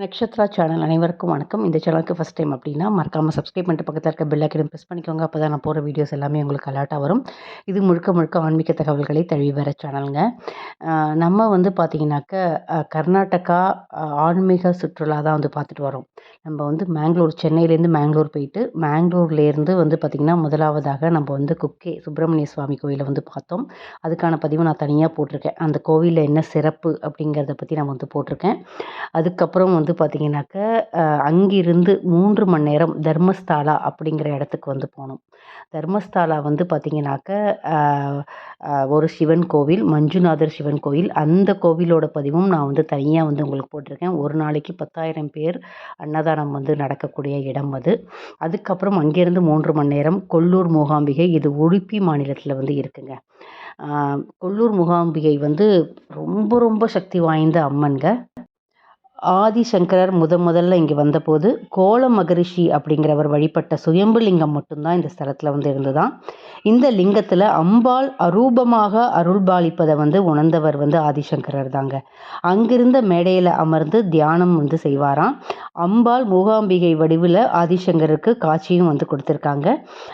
Nakshatra channel அனைவருக்கும் வணக்கம். இந்த சேனலுக்கு ஃபஸ்ட் டைம் அப்படின்னா மறக்காமல் சப்ஸ்கிரைப் பண்ணிட்டு பக்கத்தில் இருக்க பெல் ஐக்கனும் ப்ரெஸ் பண்ணிக்கோங்க. அப்போ தான் நான் போகிற வீடியோஸ் எல்லாமே உங்களுக்கு அலர்ட்டாக வரும். இது முழுக்க முழுக்க ஆன்மீக தகவல்களை தழுவி வர சேனலுங்க. நம்ம வந்து பார்த்திங்கனாக்க கர்நாடகா ஆன்மீக சுற்றுலா தான் வந்து பார்த்துட்டு வரோம். நம்ம வந்து மேங்களூர் சென்னையிலேருந்து மேங்களூர் போயிட்டு மேங்களூர்லேருந்து வந்து பார்த்திங்கன்னா முதலாவதாக நம்ம வந்து குக்கே சுப்பிரமணிய சுவாமி கோயிலை வந்து பார்த்தோம். அதுக்கான பதிவு நான் தனியாக போட்டிருக்கேன். அந்த கோவிலில் என்ன சிறப்பு அப்படிங்கிறத பற்றி நான் வந்து போட்டிருக்கேன். அதுக்கப்புறம் வந்து பார்த்திங்கனாக்க பார்த்தீங்கன்னாக்க அங்கிருந்து மூன்று மணி நேரம் தர்மஸ்தாலா அப்படிங்கிற இடத்துக்கு வந்து போனோம். தர்மஸ்தாலா வந்து பார்த்திங்கனாக்க ஒரு சிவன் கோவில் மஞ்சுநாதர் சிவன் கோவில். அந்த கோவிலோட பதிவும் நான் வந்து தனியாக வந்து உங்களுக்கு போட்டிருக்கேன். ஒரு நாளைக்கு பத்தாயிரம் பேர் அன்னதானம் வந்து நடக்கக்கூடிய இடம் அது. அதுக்கப்புறம் அங்கேருந்து மூன்று மணி நேரம் கொல்லூர் மூகாம்பிகை. இது உடுப்பி மாநிலத்தில் வந்து இருக்குங்க. கொல்லூர் மூகாம்பிகை வந்து ரொம்ப ரொம்ப சக்தி வாய்ந்த அம்மன்க ஆதிசங்கரர் முத முதல்ல இங்கே வந்தபோது கோல மகரிஷி அப்படிங்கிறவர் வழிபட்ட சுயம்பு லிங்கம் மட்டும்தான் இந்த ஸ்தலத்தில் வந்து இருந்துதான். இந்த லிங்கத்தில் அம்பாள் அரூபமாக அருள்பாலிப்பதை வந்து உணர்ந்தவர் வந்து ஆதிசங்கரர் தாங்க. அங்கிருந்த மேடையில் அமர்ந்து தியானம் வந்து செய்வாராம். அம்பாள் மூகாம்பிகை வடிவில் ஆதிசங்கருக்கு காட்சியும் வந்து கொடுத்துருக்காங்க.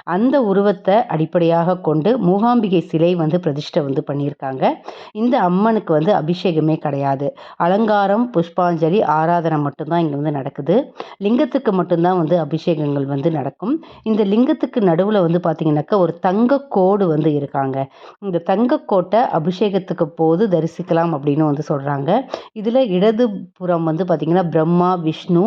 அந்த உருவத்தை அடிப்படையாக கொண்டு மூகாம்பிகை சிலை வந்து பிரதிஷ்டை வந்து பண்ணியிருக்காங்க. இந்த அம்மனுக்கு வந்து அபிஷேகமே கிடையாது. அலங்காரம் புஷ்பாஞ்சலி ஆராதனை மட்டும்தான் இங்கே வந்து நடக்குது. லிங்கத்துக்கு மட்டும்தான் வந்து அபிஷேகங்கள் வந்து நடக்கும். இந்த லிங்கத்துக்கு நடுவில் வந்து பார்த்திங்கனாக்கா ஒரு தங்க கோடு வந்து இருக்காங்க. இந்த தங்கக்கோட்டை அபிஷேகத்துக்கு போது தரிசிக்கலாம் அப்படின்னு வந்து சொல்கிறாங்க இதில் இடது புறம் வந்து பார்த்திங்கன்னா பிரம்மா விஷ்ணு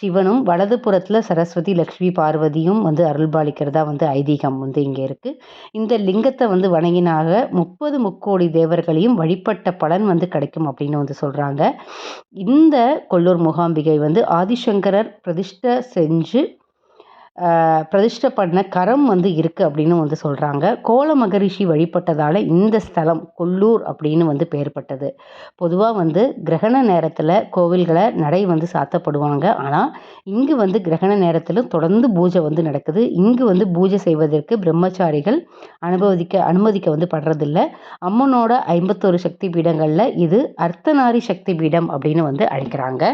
சிவனும் வலது புறத்தில் சரஸ்வதி லக்ஷ்மி பார்வதியும் வந்து அருள்பாலிக்கிறதா வந்து ஐதீகம் வந்து இங்கே இருக்குது இந்த லிங்கத்தை வந்து வணங்கினாக முப்பது முக்கோடி தேவர்களையும் வழிபட்ட பலன் வந்து கிடைக்கும் அப்படின்னு வந்து சொல்கிறாங்க இந்த கொல்லூர் மூகாம்பிகை வந்து ஆதிசங்கரர் பிரதிஷ்ட செஞ்சு பிரதிஷ்டை பண்ண கரம் வந்து இருக்குது அப்படின்னு வந்து சொல்கிறாங்க கோல மகரிஷி வழிபட்டதால் இந்த ஸ்தலம் கொல்லூர் அப்படின்னு வந்து பெயர்பட்டது பொதுவாக வந்து கிரகண நேரத்தில் கோவில்களை நடை வந்து சாத்தப்படுவாங்க. ஆனால் இங்கு வந்து கிரகண நேரத்திலும் தொடர்ந்து பூஜை வந்து நடக்குது. இங்கு வந்து பூஜை செய்வதற்கு பிரம்மச்சாரிகள் அனுபவிக்க அனுமதிக்க வந்து படுறதில்ல. அம்மனோட ஐம்பத்தோரு சக்தி பீடங்களில் இது அர்த்தநாரி சக்தி பீடம் அப்படின்னு வந்து அழைக்கிறாங்க.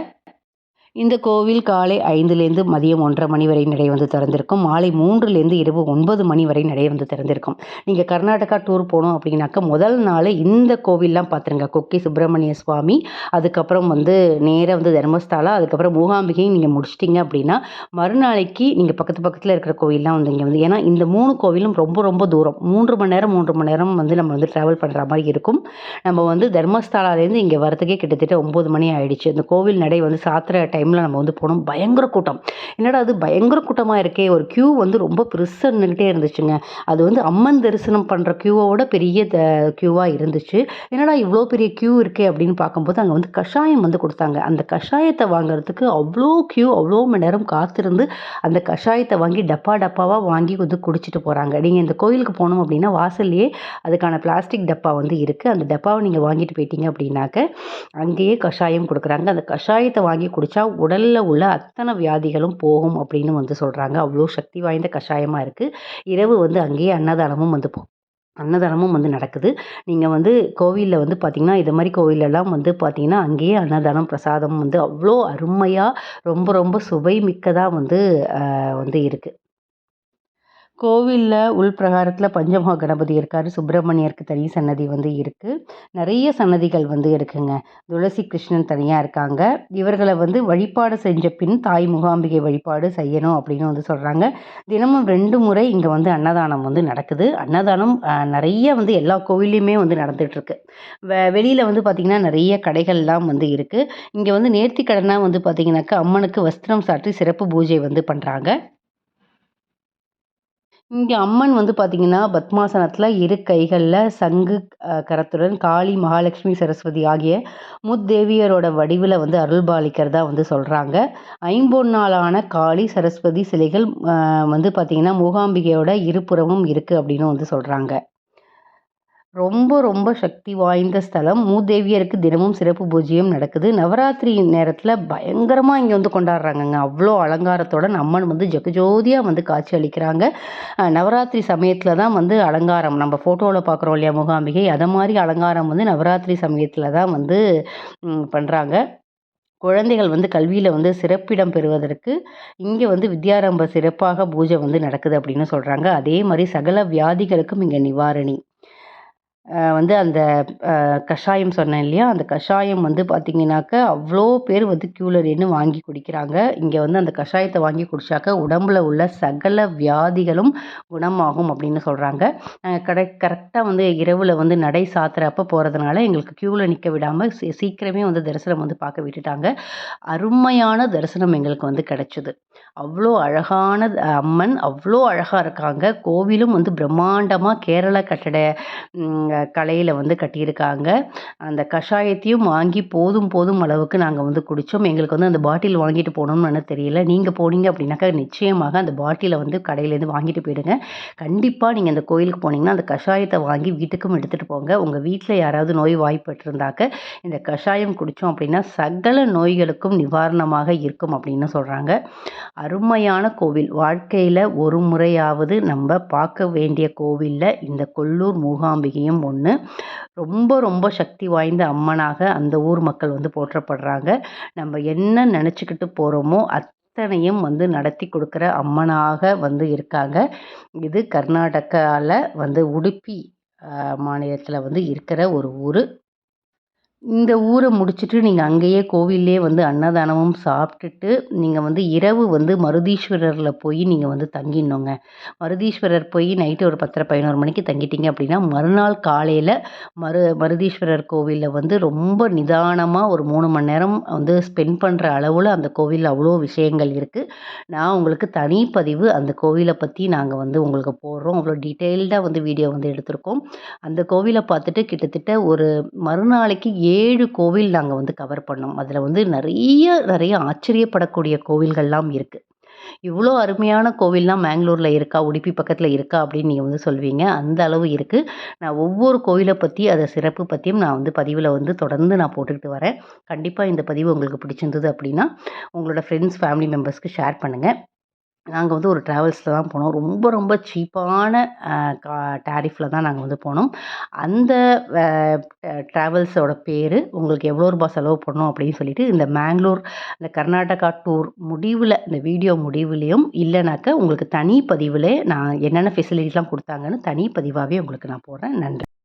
இந்த கோவில் காலை ஐந்துலேருந்து மதியம் ஒன்றரை மணி வரை நடை வந்து திறந்திருக்கும். மாலை மூன்றுலேருந்து இரவு ஒன்பது மணி வரை நடை வந்து திறந்திருக்கும். நீங்கள் கர்நாடகா டூர் போகணும் அப்படின்னாக்கா முதல் நாள் இந்த கோவில்லாம் பார்த்துருங்க. கொக்கி சுப்பிரமணிய சுவாமி அதுக்கப்புறம் வந்து நேராக வந்து தர்மஸ்தாலா அதுக்கப்புறம் மூகாம்பிகையும் நீங்கள் முடிச்சிட்டிங்க அப்படின்னா மறுநாளைக்கு நீங்கள் பக்கத்து பக்கத்தில் இருக்கிற கோவில்லாம் வந்து இங்கே வந்து ஏன்னா இந்த மூணு கோவிலும் ரொம்ப ரொம்ப தூரம். மூன்று மணி நேரம் மூன்று மணி நேரம் வந்து நம்ம வந்து ட்ராவல் பண்ணுற மாதிரி இருக்கும். நம்ம வந்து தர்மஸ்தாலாலேருந்து இங்கே வரத்துக்கே கிட்டத்தட்ட ஒம்பது மணி ஆயிடுச்சு. இந்த கோவில் நடை வந்து சாத்திர டைமில் நம்ம வந்து போனோம். பயங்கர கூட்டம். என்னடா அது பயங்கர கூட்டமாக இருக்கே. ஒரு க்யூ வந்து ரொம்ப பெருசாக நின்றுக்கிட்டே இருந்துச்சுங்க. அது வந்து அம்மன் தரிசனம் பண்ணுற க்யூவோட பெரிய த க்யூவாக இருந்துச்சு. என்னடா இவ்வளோ பெரிய க்யூ இருக்கே அப்படின்னு பார்க்கும்போது அங்கே வந்து கஷாயம் வந்து கொடுத்தாங்க. அந்த கஷாயத்தை வாங்குறதுக்கு அவ்வளோ க்யூ அவ்வளோ மணி நேரம் காத்திருந்து அந்த கஷாயத்தை வாங்கி டப்பா டப்பாவாக வாங்கி வந்து குடிச்சிட்டு போகிறாங்க நீங்கள் இந்த கோயிலுக்கு போனோம் அப்படின்னா வாசல்லையே அதுக்கான பிளாஸ்டிக் டப்பா வந்து இருக்குது அந்த டப்பாவை நீங்கள் வாங்கிட்டு போயிட்டீங்க அப்படின்னாக்க அங்கேயே கஷாயம் கொடுக்குறாங்க. அந்த கஷாயத்தை வாங்கி குடித்தா உடலில் உள்ள அத்தனை வியாதிகளும் போகும் அப்படின்னு வந்து சொல்கிறாங்க அவ்வளோ சக்தி வாய்ந்த கஷாயமாக இருக்குது இரவு வந்து அங்கேயே அன்னதானமும் வந்து போ அன்னதானமும் வந்து நடக்குது. நீங்கள் வந்து கோவிலில் வந்து பார்த்திங்கன்னா இது மாதிரி கோவிலெல்லாம் வந்து பார்த்திங்கன்னா அங்கேயே அன்னதானம் பிரசாதம் வந்து அவ்வளோ அருமையாக ரொம்ப ரொம்ப சுவை மிக்கதாக வந்து வந்து இருக்குது கோவிலில் உள்பிரகாரத்தில் பஞ்சமுக கணபதி இருக்கார். சுப்பிரமணியருக்கு தனி சன்னதி வந்து இருக்குது நிறைய சன்னதிகள் வந்து இருக்குங்க. துளசி கிருஷ்ணன் தனியாக இருக்காங்க. இவர்களை வந்து வழிபாடு செஞ்ச பின் தாய் முகாம்பிகை வழிபாடு செய்யணும் அப்படின்னு வந்து சொல்கிறாங்க தினமும் ரெண்டு முறை இங்கே வந்து அன்னதானம் வந்து நடக்குது. அன்னதானம் நிறைய வந்து எல்லா கோவில்லையுமே வந்து நடந்துகிட்ருக்கு. வெ வெளியில் வந்து பார்த்திங்கன்னா நிறைய கடைகள்லாம் வந்து இருக்குது இங்கே வந்து நேர்த்திக்கடனாக வந்து பார்த்திங்கனாக்கா அம்மனுக்கு வஸ்திரம் சாற்றி சிறப்பு பூஜை வந்து பண்ணுறாங்க இங்கே அம்மன் வந்து பார்த்திங்கன்னா பத்மாசனத்தில் இரு கைகளில் சங்கு கரத்துடன் காளி மகாலட்சுமி சரஸ்வதி ஆகிய முத்தேவியரோட வடிவில் வந்து அருள்பாலிக்கிறதா வந்து சொல்கிறாங்க ஐம்பொன்னாலான காளி சரஸ்வதி சிலைகள் வந்து பார்த்திங்கன்னா மூகாம்பிகையோட இருபுறமும் இருக்குது அப்படின்னு வந்து சொல்கிறாங்க ரொம்ப ரொம்ப சக்தி வாய்ந்த ஸ்தலம். மூதேவியருக்கு தினமும் சிறப்பு பூஜையும் நடக்குது. நவராத்திரி நேரத்தில் பயங்கரமாக இங்கே வந்து கொண்டாடுறாங்கங்க. அவ்வளோ அலங்காரத்தோட அம்மன் வந்து ஜெகஜோதியாக வந்து காட்சி அளிக்கிறாங்க. நவராத்திரி சமயத்தில் தான் வந்து அலங்காரம். நம்ம ஃபோட்டோவில் பார்க்குறோம் இல்லையா முகாம்பிகை? அதை மாதிரி அலங்காரம் வந்து நவராத்திரி சமயத்தில் தான் வந்து பண்ணுறாங்க குழந்தைகள் வந்து கல்வியில் வந்து சிறப்பிடம் பெறுவதற்கு இங்கே வந்து வித்யாரம்ப சிறப்பாக பூஜை வந்து நடக்குது அப்படின்னு சொல்கிறாங்க அதே மாதிரி சகல வியாதிகளுக்கும் இங்கே நிவாரணி. வந்து அந்த கஷாயம் சொன்னேன் இல்லையா? அந்த கஷாயம் வந்து பார்த்திங்கனாக்க அவ்வளோ பேர் வந்து க்யூவில் நின்று வாங்கி குடிக்கிறாங்க. இங்கே வந்து அந்த கஷாயத்தை வாங்கி குடித்தாக்க உடம்பில் உள்ள சகல வியாதிகளும் குணமாகும் அப்படின்னு சொல்கிறாங்க கடை கரெக்டாக வந்து இரவில் வந்து நடை சாத்துறப்ப போகிறதுனால எங்களுக்கு க்யூவில் நிற்க விடாமல் சீ சீக்கிரமே வந்து தரிசனம் வந்து பார்க்க விட்டுட்டாங்க. அருமையான தரிசனம் எங்களுக்கு வந்து கிடச்சிது. அவ்வளோ அழகான அம்மன் அவ்வளோ அழகாக இருக்காங்க. கோவிலும் வந்து பிரம்மாண்டமாக கேரள கட்டட கலையில் வந்து கட்டியிருக்காங்க. அந்த கஷாயத்தையும் வாங்கி போதும் போதும் அளவுக்கு நாங்கள் வந்து குடித்தோம் எங்களுக்கு வந்து அந்த பாட்டில் வாங்கிட்டு போகணும்னு தெரியல. நீங்கள் போனீங்க அப்படின்னாக்கா நிச்சயமாக அந்த பாட்டிலை வந்து கடையிலேருந்து வாங்கிட்டு போயிடுங்க. கண்டிப்பாக நீங்கள் அந்த கோயிலுக்கு போனீங்கன்னா அந்த கஷாயத்தை வாங்கி வீட்டுக்கும் எடுத்துகிட்டு போங்க. உங்கள் வீட்டில் யாராவது நோய் வாய்ப்பட்டிருந்தாக்க இந்த கஷாயம் குடித்தோம் அப்படின்னா சகல நோய்களுக்கும் நிவாரணமாக இருக்கும் அப்படின்னு சொல்கிறாங்க அருமையான கோவில். வாழ்க்கையில் ஒரு முறையாவது நம்ம பார்க்க வேண்டிய கோவிலில் இந்த கொல்லூர் மூகாம்பிகையும் ஒன்று ரொம்ப ரொம்ப சக்தி வாய்ந்த அம்மனாக அந்த ஊர் மக்கள் வந்து போற்றப்படுறாங்க. நம்ம என்ன நினச்சிக்கிட்டு போகிறோமோ அத்தனையும் வந்து நடத்தி கொடுக்குற அம்மனாக வந்து இருக்காங்க. இது கர்நாடகாவில் வந்து உடுப்பி மாநிலத்தில் வந்து இருக்கிற ஒரு ஊர். இந்த ஊரை முடிச்சுட்டு நீங்கள் அங்கேயே கோவில்லே வந்து அன்னதானமும் சாப்பிட்டுட்டு நீங்கள் வந்து இரவு வந்து மருதீஸ்வரரில் போய் நீங்கள் வந்து தங்கிடணுங்க. மருதீஸ்வரர் போய் நைட்டு ஒரு பத்தரை பதினோரு மணிக்கு தங்கிட்டீங்க அப்படின்னா மறுநாள் காலையில் மரு மருதீஸ்வரர் கோவிலில் வந்து ரொம்ப நிதானமாக ஒரு மூணு மணி நேரம் வந்து ஸ்பெண்ட் பண்ணுற அளவில் அந்த கோவிலில் அவ்வளோ விஷயங்கள் இருக்குது நான் உங்களுக்கு தனிப்பதிவு அந்த கோவிலை பற்றி நாங்கள் வந்து உங்களுக்கு போடுறோம். அவ்வளோ டீட்டெயில்டாக வந்து வீடியோ வந்து எடுத்திருக்கோம். அந்த கோவிலை பார்த்துட்டு கிட்டத்தட்ட ஒரு மறுநாளைக்கு ஏ ஏழு கோவில் நாங்கள் வந்து கவர் பண்ணோம். அதில் வந்து நிறைய நிறைய ஆச்சரியப்படக்கூடிய கோவில்கள்லாம் இருக்குது இவ்வளோ அருமையான கோவில்லாம் மேங்களூரில் இருக்கா உடுப்பி பக்கத்தில் இருக்கா அப்படின்னு நீங்கள் வந்து சொல்வீங்க. அந்த அளவு இருக்குது நான் ஒவ்வொரு கோவிலை பற்றி அதை சிறப்பு பற்றியும் நான் வந்து பதிவில் வந்து தொடர்ந்து நான் போட்டுக்கிட்டு வரேன். கண்டிப்பாக இந்த பதிவு உங்களுக்கு பிடிச்சிருந்தது அப்படின்னா உங்களோட ஃப்ரெண்ட்ஸ் ஃபேமிலி மெம்பர்ஸ்க்கு ஷேர் பண்ணுங்கள் நாங்கள் வந்து ஒரு ட்ராவல்ஸில் தான் போனோம். ரொம்ப ரொம்ப சீப்பான கா டேரிஃபில் தான் நாங்கள் வந்து போனோம். அந்த ட்ராவல்ஸோட பேர் உங்களுக்கு எவ்வளோ ரூபாய் செலவு பண்ணோம் அப்படின்னு சொல்லிட்டு இந்த மேங்களூர் இந்த கர்நாடகா டூர் முடிவில் இந்த வீடியோ முடிவுலேயும் இல்லைனாக்கா உங்களுக்கு தனி பதிவில் நான் என்னென்ன ஃபெசிலிட்டிலாம் கொடுத்தாங்கன்னு தனி பதிவாகவே உங்களுக்கு நான் போடுறேன். நன்றி.